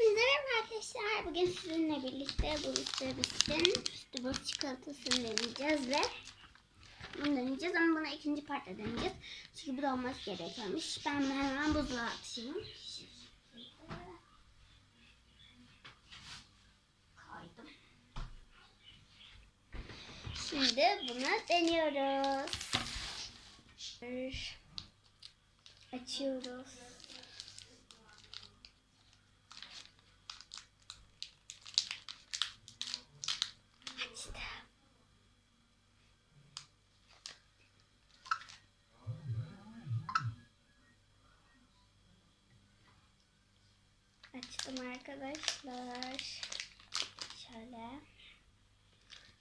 Hepinize merhaba arkadaşlar. Bugün sizinle birlikte bu Bistin üstü boş çikolatasını deneyeceğiz ve bunu deneyeceğiz ama bunu ikinci partta deneyeceğiz. Çünkü bu da olması gerekiyormuş. Ben hemen buzluğa atayım. Şimdi bunu deniyoruz. Açıyoruz. Açtım. Açtım arkadaşlar. Şöyle.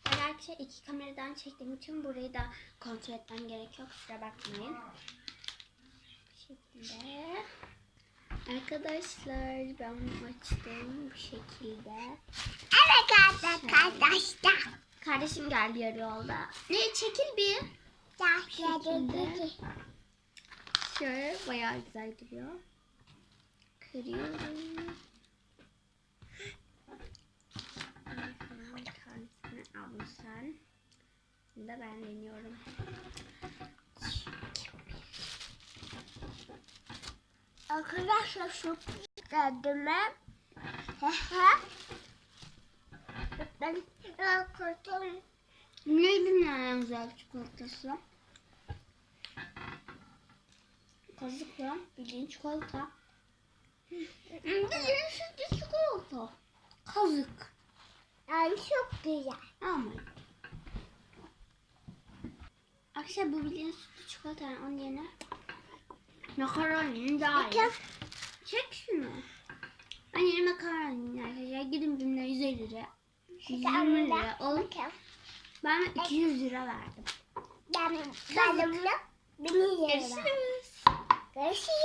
Arkadaşlar iki kameradan çektiğim için burayı da kontrol etmem gerekiyor. Kusura bakmayın. Bu şekilde. Arkadaşlar ben açtım bu şekilde. Evet arkadaşlar. Kardeşim geldi yarı yolda. Ne çekil bir. Şöyle bayağı güzel duruyor. Kırıyorum. Bir tanesini sen. Bunu da ben deniyorum. Arkadaşlar çok güzel değil mi? Hehe. Ben korktum. Neydi en güzel çikolatası? Kazıkla bildiğin çikolata. Bildiğin sütlü çikolata. Kazık. Yani çok güzel. Ama. Arkadaşlar bu bildiğin sütlü çikolata yani onun yerine makaroni daha iyi. Çek şunu. Ben yine makaroni arkadaşlar. Gidin bimle 150 lira. 120 lira. Bakın. ben 200 lira verdim. Ben benimle beni yiyorum. Görüşürüz. Görüşürüz.